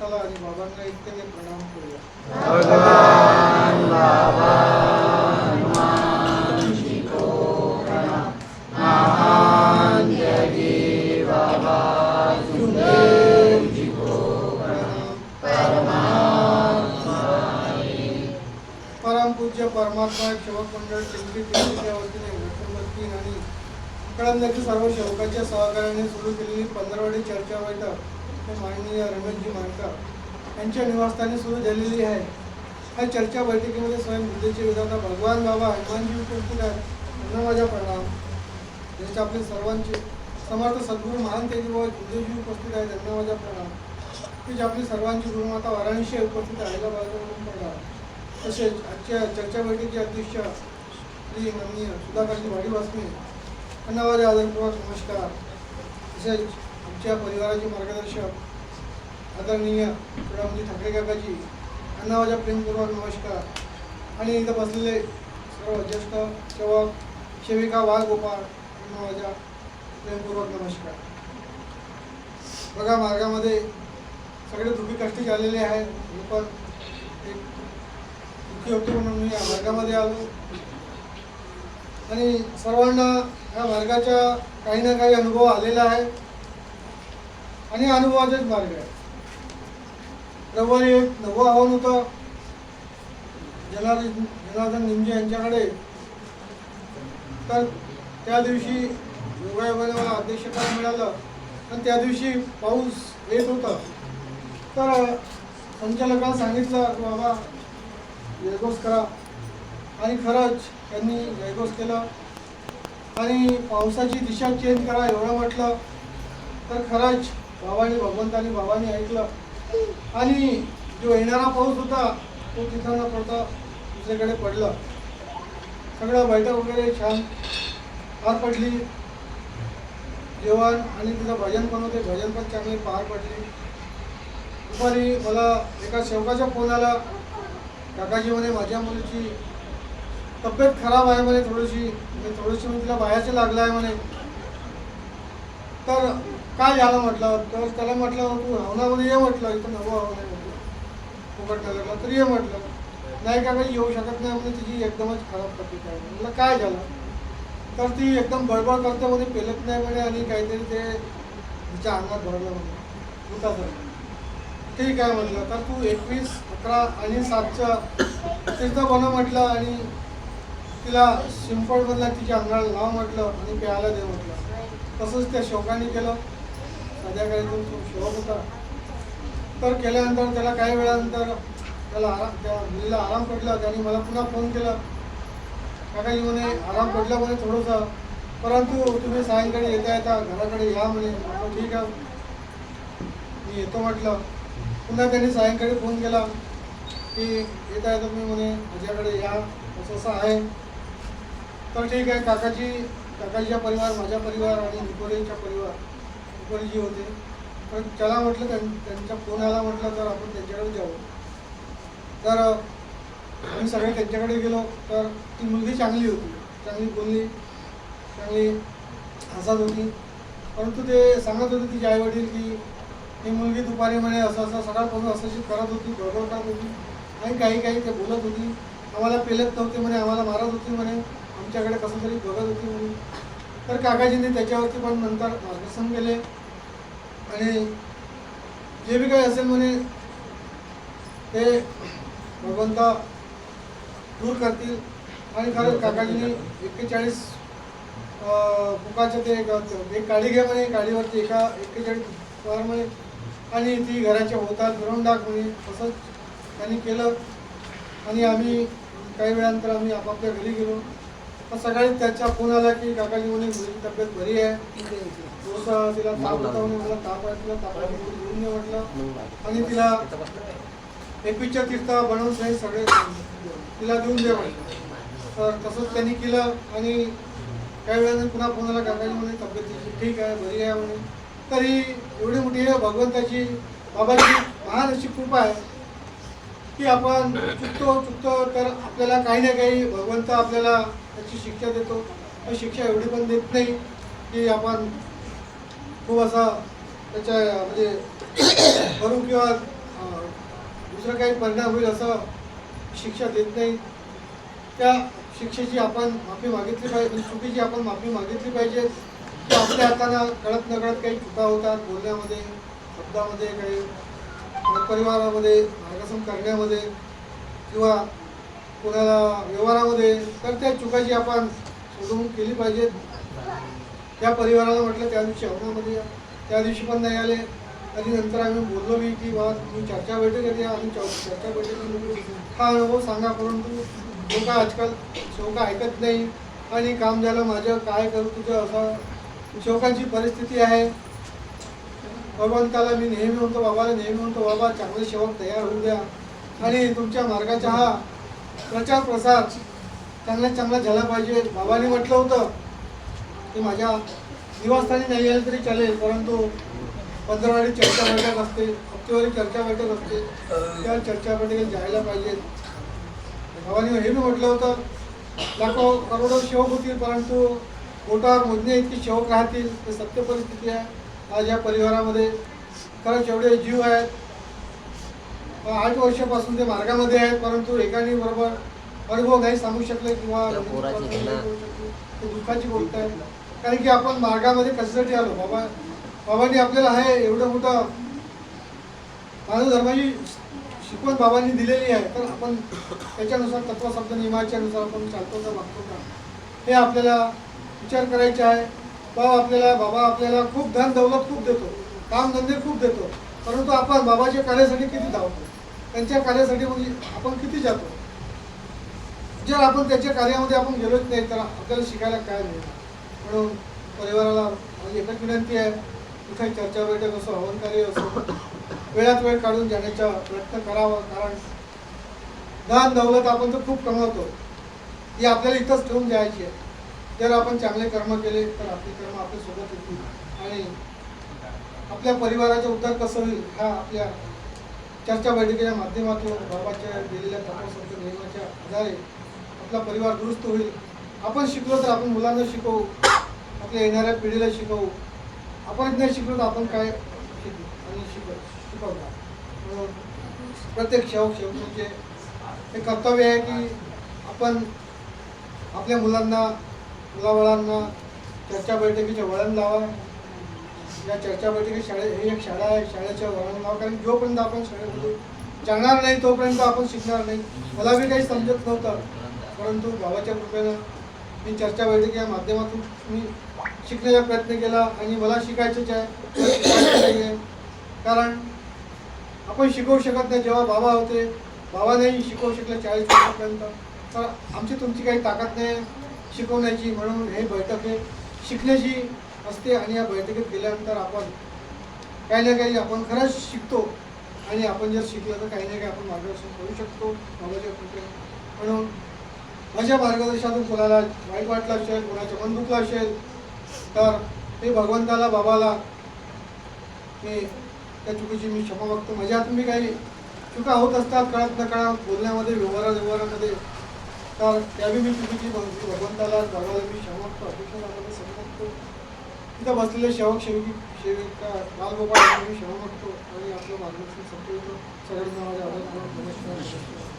भगवंताला आणि बाबांना इतके प्रणाम करूया. परमात्मा परमपूज्य परमात्मा सेवक मंडळ चिंती तिरुपतीच्या वतीने आणि सर्व सेवकांच्या सहकार्याने सुरू केलेली पंधरवडी चर्चा बैठक माननीय रमेशजी मानकर यांच्या निवासस्थानी सुरू झालेली आहे. या चर्चा बैठकीमध्ये स्वयं बुद्धीचे विधाता भगवान बाबा हनुमानजी उपस्थित आहेत. त्यांना माझा प्रणाम. जसे आपले सर्वांचे समर्थ सद्गुरू महान तेजबाबा बुद्धेजी उपस्थित आहेत त्यांना माझा प्रणाम. तिचे आपली सर्वांची गुरुमाता वाराणसी उपस्थित राहायला प्रणाम. तसेच आजच्या चर्चा बैठकीचे अध्यक्ष श्री माननीय सुधाकरजी वाडीवासने यांना माझे आदरपूर्वक नमस्कार. तसेच आमच्या परिवाराचे मार्गदर्शक आदरणीय क्रीडामंत्री ठाकरे काकाजी यांना माझ्या प्रेमपूर्वक नमस्कार. आणि इथं बसलेले सर्व ज्येष्ठ सेवक सेविका वाघ गोपाळ यांना माझ्या प्रेमपूर्वक नमस्कार. बघा मार्गामध्ये सगळे दुःखी कष्टी झालेले आहेत. मी पण एक दुःखी होतो म्हणून मी या मार्गामध्ये आलो. आणि सर्वांना या मार्गाचा काही ना काही अनुभव आलेला आहे. आणि अनुभवाचाच मार्ग आहे. रविवारी एक नवं आव्हान होतं. जनार्दन जनार्दन निमजे यांच्याकडे. तर त्या दिवशी योगायोगाने मला अध्यक्षपद मिळालं. आणि त्या दिवशी पाऊस येत होता. तर संचालकाला सांगितलं की बाबा जयघोष करा. आणि खरंच त्यांनी जयघोष केलं. आणि पावसाची दिशा चेंज करा एवढं म्हटलं. तर खरंच बाबाने भगवंतानी बाबाने ऐकलं. आणि जो येणारा पाऊस होता तो तिथं न पडता दुसरीकडे पडला. सगळं बैठक वगैरे छान पार पडली. जेवण आणि तिथं भजन पण होते भजन पण चांगले पार पडले. दुपारी मला एका शेवकाच्या फोन आला. काकाजी म्हणे माझ्या मुलीची तब्येत खराब आहे म्हणे थोडीशी. म्हणजे थोडीशी म्हणजे तिला बाहेरचे लागलं आहे म्हणे. तर काय झालं म्हटलं तर त्याला म्हटलं तू हवनामध्ये ये म्हटलं इथं नवं हवं नाही म्हटलं. फुकट नगरला तर ये म्हटलं. नाही का काही येऊ शकत नाही म्हणजे तिची एकदमच खराब तब्येत आहे. म्हटलं काय झालं? तर ती एकदम बळबळ करते म्हणजे पेलत नाही म्हणे आणि काहीतरी ते तिच्या अंगात भरलं म्हणे. भूताचं ठीक आहे म्हटलं. तर तू एकवीस अकरा आणि सातचं तिथं बनव म्हटलं आणि तिला सिंपलमधला तिच्या अंगाला लाव म्हटलं आणि प्यायला दे म्हटलं. तसंच त्या शोकाने केलं. संध्याकाळी तो तो शोक होता. तर केल्यानंतर त्याला काही वेळानंतर त्याला आराम त्या मुलीला आराम पडला. त्याने मला पुन्हा फोन केला. काकाजी म्हणे आराम पडला म्हणे थोडंसं. परंतु तुम्ही सायंकाळी येता येता घराकडे या म्हणे. म्हटलं ठीक आहे. मी येतो म्हटलं. पुन्हा त्यांनी सायंकाळी फोन केला की येता येता तुम्ही म्हणे माझ्याकडे या. असं असं आहे. तर ठीक आहे काकाजी काकाजीचा परिवार माझा परिवार आणि निकोरेचा परिवार. निकोरेजी होते. पण त्याला म्हटलं त्यां त्यांचा फोन आला म्हटलं तर आपण त्यांच्याकडे जाऊ. तर आम्ही सगळे त्यांच्याकडे गेलो. तर ती मुलगी चांगली होती. चांगली बोलली. चांगली हसत होती. परंतु ते सांगत होते तिचे आईवडील की ही मुलगी दुपारी म्हणे असं असं सकाळपासून असं करत होती बरोबर करत होती. आणि काही काही ते बोलत होती. आम्हाला पेलत नव्हते म्हणे. आम्हाला मारत होती म्हणे. आमच्याकडे कसं तरी बघत होती म्हणे. तर काकाजींनी त्याच्यावरती पण नंतर मार्गदर्शन केले. आणि जे बी काही असेल म्हणे ते भगवंता दूर करतील. आणि खरं काकाजींनी एक्केचाळीस बुकाचं ते एक गाडी घ्या म्हणे गाडीवरती एका एक्केचाळीस फुकार म्हणे. आणि ती घराच्या होतात मिळवून टाक म्हणे. तसंच त्यांनी केलं. आणि आम्ही काही वेळानंतर आम्ही आपापल्या घरी गेलो. तर सकाळी त्याचा फोन आला की काकाजी म्हणे मुलीची तब्येत बरी आहे. थोडंसं तिला ताप होता म्हणे मला ताप आहे तिला तापाची गोळी घेऊन ये? म्हटलं. आणि तिला एकवीसच्या तीर्थ बनवून सहित सगळे तिला देऊन दे म्हटलं तर तसंच त्यांनी केलं आणि काही वेळाने पुन्हा फोन आला काकाजी म्हणे तब्येत तिची ठीक आहे बरी आहे म्हणे. तरी एवढी मोठी आहे भगवंताची बाबाची महान अशी कृपा आहे की आपण चुकतो चुकतो तर आपल्याला काही ना काही भगवंत आपल्याला त्याची शिक्षा देतो. पण शिक्षा एवढी पण देत नाही की आपण खूप असा त्याच्या म्हणजे करू किंवा दुसरं काही परिणाम होईल असं शिक्षा देत नाही. त्या शिक्षेची आपण माफी मागितली पाहिजे म्हणजे चुकीची आपण माफी मागितली पाहिजे. की आपल्या हातानं कळत नकळत काही चुका होतात बोलण्यामध्ये शब्दामध्ये काही परिवारामध्ये मार्गसन करण्यामध्ये किंवा कोणाला व्यवहारामध्ये तर त्या चुकाची आपण सोडवणूक केली पाहिजे. त्या परिवाराला म्हटलं त्या दिवशी औरंगाबादमध्ये या. त्या दिवशी पण नाही आले. आणि नंतर आम्ही बोललो मी की बा तुम्ही चर्चा बैठक येते आम्ही चर्चा बैठक हा अनुभव सांगा परंतु लोक आजकाल शोक ऐकत नाही. आणि काम झालं माझं काय करू तुझं असं शोकांची परिस्थिती आहे. भगवंताला मी नेहमी म्हणतो बाबाला नेहमी म्हणतो बाबा चांगले सेवक तयार होऊ द्या. आणि तुमच्या मार्गाचा हा प्रचार प्रसार चांगल्यात चांगला झाला पाहिजे. बाबाने म्हटलं होतं की माझ्या निवासस्थानी नाही आलं तरी चालेल परंतु पंधरावाडी चर्चा बैठक असते हप्तेवारी चर्चा बैठक असते. त्या चर्चा बैठकीत जायला पाहिजे. बाबाने हे मी म्हटलं होतं लाखो करोडो सेवक होतील परंतु पोटावर मोजणे इतकी सेवक राहतील हे सत्य परिस्थिती आहे. आज या परिवारामध्ये खरंच एवढे जीव आहेत. आठ वर्षापासून ते मार्गामध्ये आहेत परंतु एकाने बरोबर अनुभव नाही सांगू शकले किंवा. हे दुःखाची गोष्ट आहे. कारण की आपण मार्गामध्ये कशासाठी आलो. बाबा बाबांनी आपल्याला आहे एवढं मोठं मानव धर्माची शिकवण बाबांनी दिलेली आहे. तर आपण त्याच्यानुसार तत्वशब्द नियमाच्या नुसार आपण चालतो का वागतो का? हे आपल्याला विचार करायचे आहे. बाबा आपल्याला बाबा आपल्याला खूप धन दौलत खूप देतो. काम धंदे खूप देतो. परंतु आपण बाबाच्या कार्यासाठी किती धावतो? त्यांच्या कार्यासाठी म्हणजे आपण किती जातो? जर आपण त्याच्या कार्यामध्ये आपण गेलोच नाही तर आपल्याला शिकायला काय मिळणार म्हणून परिवाराला माझी एकच विनंती आहे कुठे चर्चा बैठक असो हवनकार्य असो वेळात वेळ काढून जाण्याचा प्रयत्न करावा कारण दान दौलत आपण तर खूप कमवतो. ती आपल्याला इथंच ठेवून जायची आहे. जर आपण चांगले कर्म केले तर आपले कर्म आपल्यासोबत येतील. आणि आपल्या परिवाराचा उद्धार कसं होईल हा आपल्या चर्चा बैठकीच्या माध्यमातून बाबाच्या दिलेल्या तत्वसंत नियमाच्या आधारे आपला परिवार दुरुस्त होईल. आपण शिकलो तर आपण मुलांना शिकवू. आपल्या येणाऱ्या पिढीला शिकवू. आपण नाही शिकलो तर आपण काय शिकू? आणि शिकव शिकवणार. प्रत्येक शेवक शेवटचे म्हणजे हे कर्तव्य आहे की आपण आपल्या मुलांना मुलाबाळांना चर्चा बैठकीचे वळण लावा. या चर्चा बैठकी शाळे ही एक शाळा आहे. शाळेच्या वळण नाव. कारण जोपर्यंत आपण शाळेमध्ये म्हणजे जाणार नाही तोपर्यंत आपण शिकणार नाही. मला बी काही समजत नव्हतं. परंतु गावाच्या कृपेनं मी चर्चा बैठकी या माध्यमातून मी शिकण्याचा प्रयत्न केला आणि मला शिकायचंच आहे. आहे कारण आपण शिकवू शकत नाही. जेव्हा बाबा होते बाबा नाही शिकवू शकले चाळीस वर्षापर्यंत. तर आमची तुमची काही ताकद नाही शिकवण्याची. म्हणून हे बैठक हे शिकण्याची असते आणि या बैठकीत गेल्यानंतर आपण काही ना काही आपण खरंच शिकतो. आणि आपण जर शिकलं तर काही ना काही आपण मार्गदर्शन करू शकतो. बाबाच्या कृपेने म्हणून माझ्या मार्गदर्शनातून कोणाला वाईट वाटलं असेल कोणाचं मन दुखलं असेल तर ते भगवंताला बाबाला मी त्या चुकीची मी क्षमा मागतो. माझ्या हातून मी काही चुका होत असतात कळत न कळत बोलण्यामध्ये व्यवहारा व्यवहारामध्ये. तर त्यावेळी मी चुकीची भगवंताला बाबाला मी क्षमा मागतो. अपेक्षा मागतो. तिथं बसलेले सेवक सेविकी सेविका बालगोपाळ यांना मी क्षमा आणि आपलं मार्गदर्शन सत्य सगळ्यांना